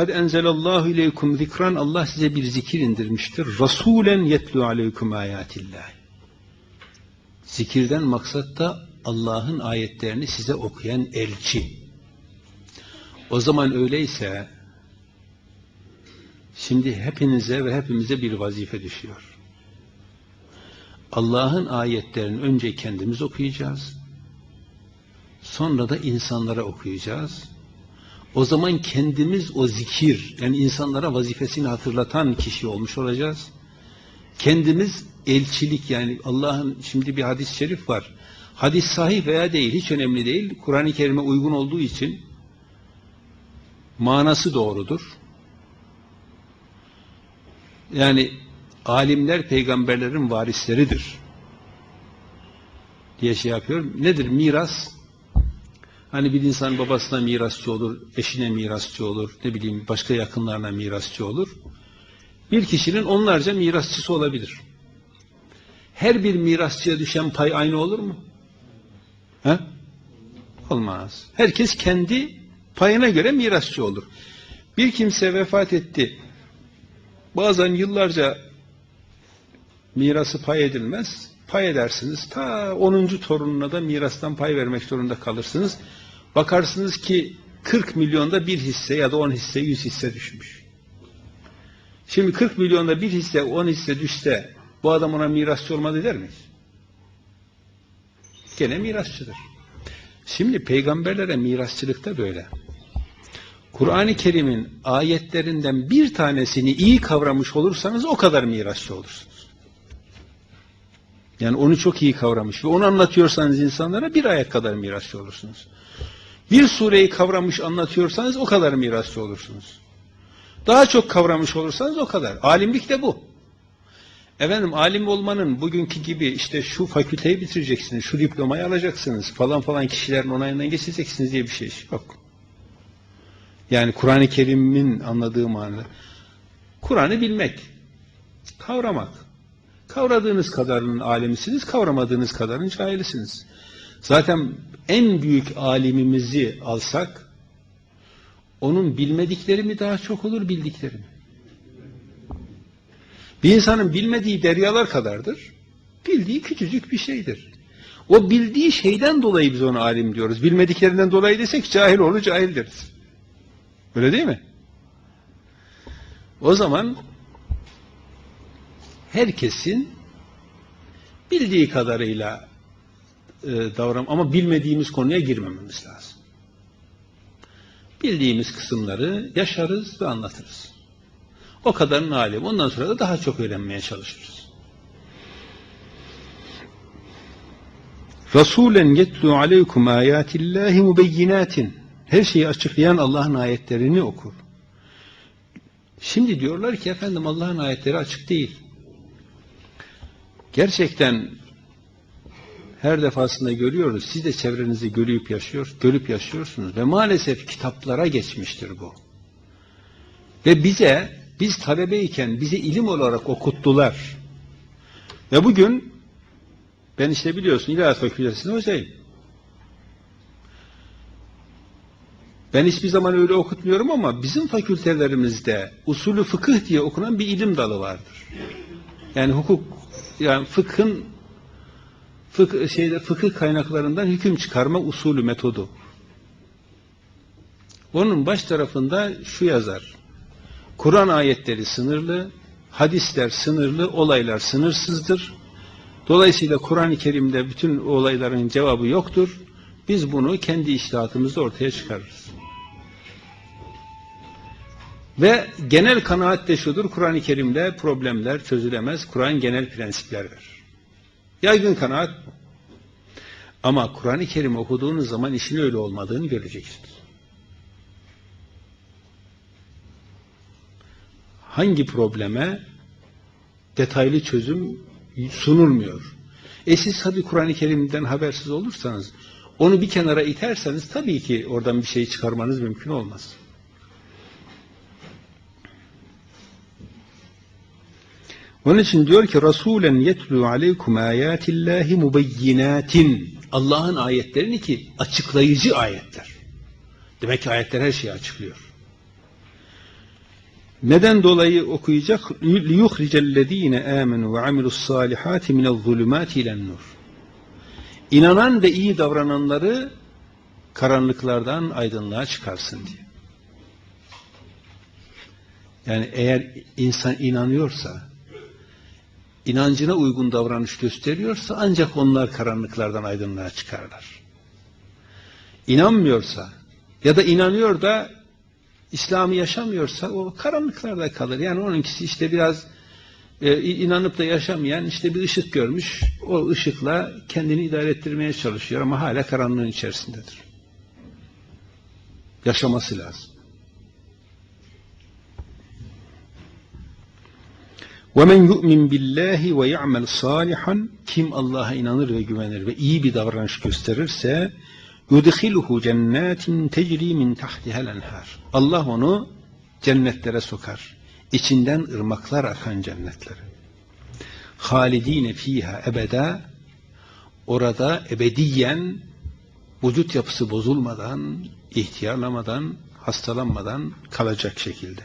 Kad enzelallahu ileykum zikran Allah size bir zikir indirmiştir. Rasulen yetlu aleykum ayatillah. Zikirden maksat da Allah'ın ayetlerini size okuyan elçi. O zaman öyleyse şimdi hepinize ve hepimize bir vazife düşüyor. Allah'ın ayetlerini önce kendimiz okuyacağız. Sonra da insanlara okuyacağız. O zaman kendimiz o zikir, yani insanlara vazifesini hatırlatan kişi olmuş olacağız. Kendimiz elçilik yani Allah'ın şimdi bir hadis-i şerif var. Hadis sahih veya değil hiç önemli değil. Kur'an-ı Kerim'e uygun olduğu için manası doğrudur. Yani alimler peygamberlerin varisleridir diye şey yapıyor. Nedir miras? Hani bir insan babasına mirasçı olur, eşine mirasçı olur, ne bileyim başka yakınlarına mirasçı olur. Bir kişinin onlarca mirasçısı olabilir. Her bir mirasçıya düşen pay aynı olur mu? He? Olmaz. Herkes kendi payına göre mirasçı olur. Bir kimse vefat etti. Bazen yıllarca mirası pay edilmez. Pay edersiniz. Ta 10. torununa da mirastan pay vermek zorunda kalırsınız. Bakarsınız ki 40 milyonda bir hisse ya da 10 hisse 100 hisse düşmüş. Şimdi 40 milyonda bir hisse 10 hisse düşse bu adam ona mirasçı olmadı der miyiz? Gene mirasçıdır. Şimdi peygamberlere mirasçılık da böyle. Kur'an-ı Kerim'in ayetlerinden bir tanesini iyi kavramış olursanız o kadar mirasçı olursunuz. Yani onu çok iyi kavramış ve onu anlatıyorsanız insanlara bir ayet kadar mirasçı olursunuz. Bir sureyi kavramış anlatıyorsanız o kadar mirasçı olursunuz. Daha çok kavramış olursanız o kadar. Alimlik de bu. Efendim alim olmanın bugünkü gibi işte şu fakülteyi bitireceksiniz, şu diplomayı alacaksınız falan falan kişilerin onayından geçeceksiniz diye bir şey yok. Yani Kur'an-ı Kerim'in anladığı manada. Kur'an'ı bilmek, kavramak. Kavradığınız kadarının alemisiniz, kavramadığınız kadarın cahilisiniz. Zaten en büyük alimimizi alsak, onun bilmedikleri mi daha çok olur, bildikleri mi? Bir insanın bilmediği deryalar kadardır, bildiği küçücük bir şeydir. O bildiği şeyden dolayı biz ona alim diyoruz. Bilmediklerinden dolayı desek cahil olur, cahil deriz. Öyle değil mi? O zaman herkesin bildiği kadarıyla e, davran ama bilmediğimiz konuya girmememiz lazım. Bildiğimiz kısımları yaşarız ve anlatırız. O kadarın alim. Ondan sonra da daha çok öğrenmeye çalışırız. Rasulen yetlu aleykum ayatillahi mubeyyinatin. Her şeyi açıklayan Allah'ın ayetlerini okur. Şimdi diyorlar ki efendim Allah'ın ayetleri açık değil. Gerçekten her defasında görüyoruz. Siz de çevrenizi görüp yaşıyor, görüp yaşıyorsunuz ve maalesef kitaplara geçmiştir bu. Ve bize biz talebeyken bizi ilim olarak okuttular. Ve bugün ben işte biliyorsun İlahiyat Fakültesi'nde hocayım. Ben hiçbir zaman öyle okutmuyorum ama bizim fakültelerimizde usulü fıkıh diye okunan bir ilim dalı vardır. Yani hukuk yani fıkhın fıkıh, şeyde, fıkıh kaynaklarından hüküm çıkarma usulü metodu. Onun baş tarafında şu yazar. Kur'an ayetleri sınırlı, hadisler sınırlı, olaylar sınırsızdır. Dolayısıyla Kur'an-ı Kerim'de bütün olayların cevabı yoktur. Biz bunu kendi iştihatımızda ortaya çıkarırız. Ve genel kanaat de şudur, Kur'an-ı Kerim'de problemler çözülemez, Kur'an genel prensipler verir. Yaygın kanaat bu. Ama Kur'an-ı Kerim okuduğunuz zaman işin öyle olmadığını göreceksiniz. Hangi probleme detaylı çözüm sunulmuyor? E siz tabi Kur'an-ı Kerim'den habersiz olursanız, onu bir kenara iterseniz tabii ki oradan bir şey çıkarmanız mümkün olmaz. Onun için diyor ki Resulen yetlu aleykum ayatillahi mubeyyinatin. Allah'ın ayetlerini ki açıklayıcı ayetler. Demek ki ayetler her şeyi açıklıyor. Neden dolayı okuyacak? لِيُخْرِجَ الَّذ۪ينَ آمَنُوا وَعَمِلُوا الصَّالِحَاتِ مِنَ الظُّلُمَاتِ اِلَى النُّورِ İnanan ve iyi davrananları karanlıklardan aydınlığa çıkarsın diye. Yani eğer insan inanıyorsa, inancına uygun davranış gösteriyorsa ancak onlar karanlıklardan aydınlığa çıkarlar. İnanmıyorsa ya da inanıyor da İslam'ı yaşamıyorsa o karanlıklarda kalır. Yani onunkisi işte biraz e, inanıp da yaşamayan işte bir ışık görmüş. O ışıkla kendini idare ettirmeye çalışıyor ama hala karanlığın içerisindedir. Yaşaması lazım. وَمَنْ يُؤْمِنْ بِاللّٰهِ وَيَعْمَلْ صَالِحًا Kim Allah'a inanır ve güvenir ve iyi bir davranış gösterirse يُدْخِلُهُ جَنَّاتٍ تَجْرِي مِنْ تَحْتِهَا الْاَنْهَارِ Allah onu cennetlere sokar. İçinden ırmaklar akan cennetlere. halidine fiha ebeda orada ebediyen vücut yapısı bozulmadan, ihtiyarlamadan, hastalanmadan kalacak şekilde.